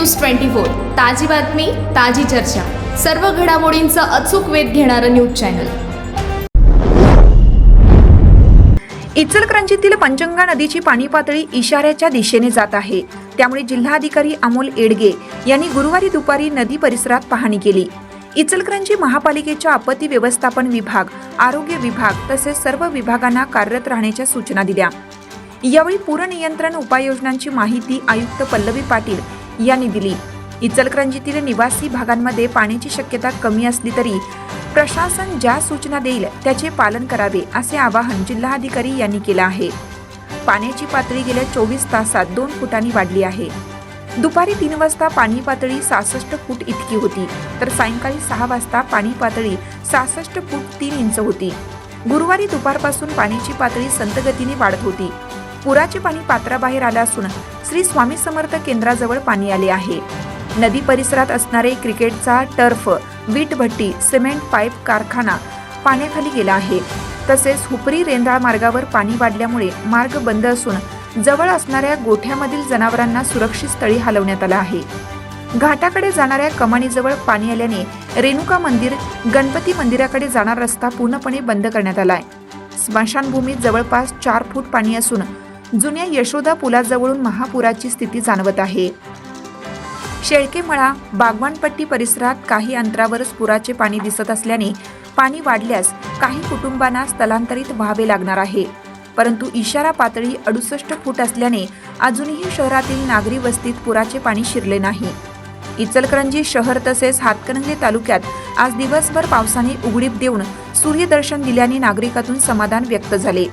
News twenty four. ताजी बातमी ताजी चर्चा. सर्व घडामोडींचा अचूक वेध घेणारं न्यूज चॅनल. इचलकरंजीतील पंचगंगा नदीची पाणी पातळी इशाऱ्याच्या दिशेने जात आहे. त्यामुळे जिल्हाधिकारी अमोल एडगे यांनी गुरुवारी दुपारी नदी परिसरात पाहणी केली. इचलकरंजी महापालिकेच्या आपत्ती व्यवस्थापन विभाग आरोग्य विभाग तसेच सर्व विभागांना कार्यरत राहण्याच्या सूचना दिल्या. यावेळी पूर नियंत्रण उपाययोजनांची माहिती आयुक्त पल्लवी पाटील यांनी दिली इचलकरंजीतील निवासी भागांमध्ये पाण्याची शक्यता कमी असली तरी प्रशासन ज्या सूचना देईल त्याचे पालन करावे असे आवाहन जिल्हाधिकारी यांनी केलं आहे. पाण्याची पातळी गेल्या चोवीस तासात दोन फुटांनी वाढली आहे. दुपारी तीन वाजता पाणी पातळी सहासष्ट फूट इतकी होती तर सायंकाळी सहा वाजता पाणी पातळी सहासष्ट फूट तीन इंच होती. गुरुवारी दुपारपासून पाण्याची पातळी संतगतीने वाढत होती. पुराचे पाणी पात्राबाहेर आलं असून श्री स्वामी समर्थ केंद्राजवळ पाणी आले आहे. नदी परिसरात असणारे क्रिकेटचा टर्फ वीटभट्टी सिमेंट पाईप कारखाना पाण्याखाली गेला आहे. तसेच हुपरी रेंदाळ मार्गावर पाणी वाढल्यामुळे मार्ग बंद असून जवळ असणाऱ्या गोठ्यामधील जनावरांना सुरक्षित स्थळी हलवण्यात आलं आहे. घाटाकडे जाणाऱ्या कमानीजवळ पाणी आल्याने रेणुका मंदिर गणपती मंदिराकडे जाणारा रस्ता पूर्णपणे बंद करण्यात आलाय. स्मशानभूमीत जवळपास चार फूट पाणी असून जुन्या यशोदा पुलाजवळून महापुराची स्थिती जाणवत आहे. शेळकेमळा बागवानपट्टी परिसरात काही अंतरावरच पुराचे पाणी दिसत असल्याने पाणी वाढल्यास काही कुटुंबांना स्थलांतरित व्हावे लागणार आहे. परंतु इशारा पातळी अडुसष्ट फूट असल्याने अजूनही शहरातील नागरी वस्तीत पुराचे पाणी शिरले नाही. इचलकरंजी शहर तसेच हातकणंगले तालुक्यात आज दिवसभर पावसाने उघडीप देऊन सूर्यदर्शन दिल्याने नागरिकातून समाधान व्यक्त झाले.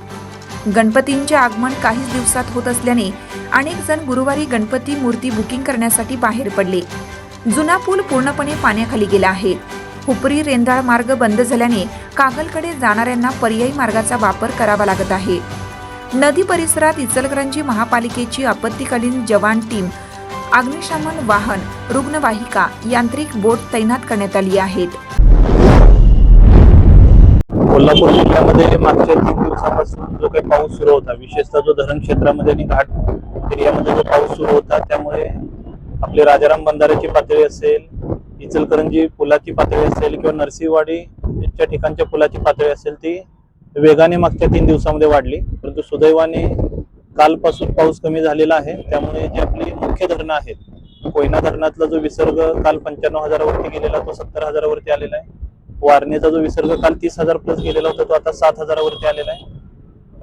गणपतींचे आगमन काहीच दिवसात होत असल्याने अनेक जण गुरुवारी गणपती मूर्ती बुकिंग करण्यासाठी बाहेर पडले. जुना पूल पूर्णपणे पाण्याखाली गेला आहे. हुपरी रेंदाळ मार्ग बंद झाल्याने कागलकडे जाणाऱ्यांना पर्यायी मार्गाचा वापर करावा लागत आहे. नदी परिसरात इचलकरंजी महापालिकेची आपत्तीकालीन जवान टीम अग्निशमन वाहन रुग्णवाहिका यांत्रिक बोट तैनात करण्यात आली आहेत. कोल्हापूर जिल्ह्यामध्ये मागच्या तीन दिवसापासून जो काही पाऊस सुरू होता विशेषतः जो धरण क्षेत्रामध्ये आणि घाट एरियामध्ये जो पाऊस सुरू होता त्यामुळे आपले राजाराम बंधाऱ्याची पातळी असेल इचलकरंजी पुलाची पातळी असेल किंवा नरसिंहवाडीच्या ठिकाणच्या पुलाची पातळी असेल ती वेगाने मागच्या तीन दिवसामध्ये वाढली. परंतु सुदैवाने कालपासून पाऊस कमी झालेला आहे. त्यामुळे जी आपली मुख्य धरणं आहेत कोयना धरणातला जो विसर्ग काल पंच्याण्णव हजारावरती गेलेला तो सत्तर हजारावरती आलेला आहे. वारणेचा जो विसर्ग काल तीस हजार प्लस गेलेला होता तो आता सात हजारावरती आलेला आहे.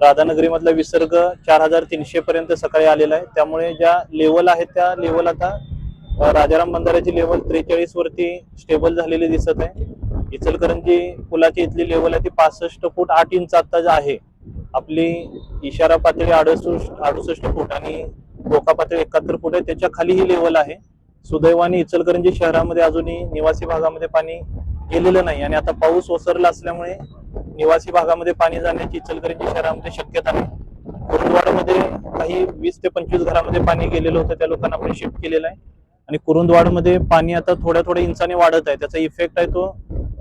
राधानगरीमधला विसर्ग चार हजार तीनशे पर्यंत सकाळी आलेला आहे. त्यामुळे ज्या लेवल आहेत त्या लेवल आता राजाराम बंधाऱ्याची लेवल त्रेचाळीस वरती स्टेबल झालेली दिसत आहे. इचलकरंजी पुलाची इथली लेवल आहे ती पासष्ट फूट आठ इंच आता आहे. आपली इशारा पातळी अडुसष्ट अडुसष्ट फूट आणि धोका पातळी एकाहत्तर फूट आहे. त्याच्याखाली ही लेवल आहे. सुदैवाने इचलकरंजी शहरामध्ये अजूनही निवासी भागामध्ये पाणी गेलेलं नाही. आणि आता पाऊस ओसरला असल्यामुळे निवासी भागामध्ये पाणी जाण्याची इचलकरंजी शहरामध्ये शक्यता नाही. कुरुंदवाडमध्ये काही वीस ते पंचवीस घरामध्ये पाणी गेलेलं होतं त्या लोकांना आपण शिफ्ट केलेलं आहे. आणि कुरुंदवाडमध्ये पाणी आता थोड्या थोड्या इंचाने वाढत आहे. त्याचा इफेक्ट आहे तो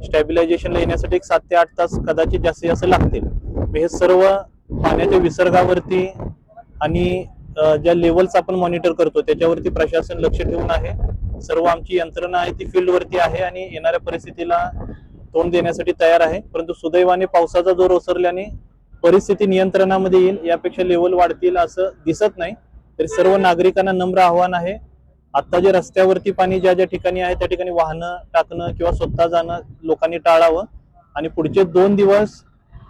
स्टॅबिलायझेशनला येण्यासाठी एक सात ते आठ तास कदाचित जास्तीत जास्त लागतील. हे सर्व पाण्याच्या विसर्गावरती आणि ज्या लेवल्स आपण मॉनिटर करतो त्याच्यावरती प्रशासन लक्ष ठेवून आहे. सर्व आमची यंत्रणा आहे ती फील्डवरती आहे आणि येणाऱ्या परिस्थितीला तोंड देण्यासाठी तयार आहे. परंतु सुदैवाने पावसाचा जोर ओसरल्याने परिस्थिती नियंत्रणामध्ये येईल यापेक्षा लेवल वाढतील असं दिसत नाही. तरी सर्व नागरिकांना नम्र आव्हान आहे. आता जे रस्त्यावरती पाणी ज्या ज्या ठिकाणी आहे त्या ठिकाणी वाहनं टाकणं किंवा स्वतः जाणं लोकांनी टाळावं. आणि पुढचे दोन दिवस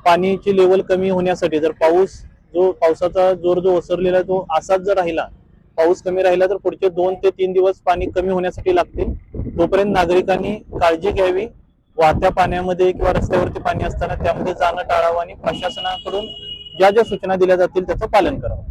पाणीची लेवल कमी होण्यासाठी जर पाऊस जो पावसाचा जोर जो ओसरलेला आहे तो असाच जर राहिला पाऊस कमी राहिला तर पुढचे दोन ते तीन दिवस पाणी कमी होण्यासाठी लागतील तोपर्यंत नागरिकांनी काळजी घ्यावी. वाहत्या पाण्यामध्ये किंवा रस्त्यावरती पाणी असताना त्यामध्ये जाणं टाळावं आणि प्रशासनाकडून ज्या ज्या सूचना दिल्या जातील त्याचं पालन करावं.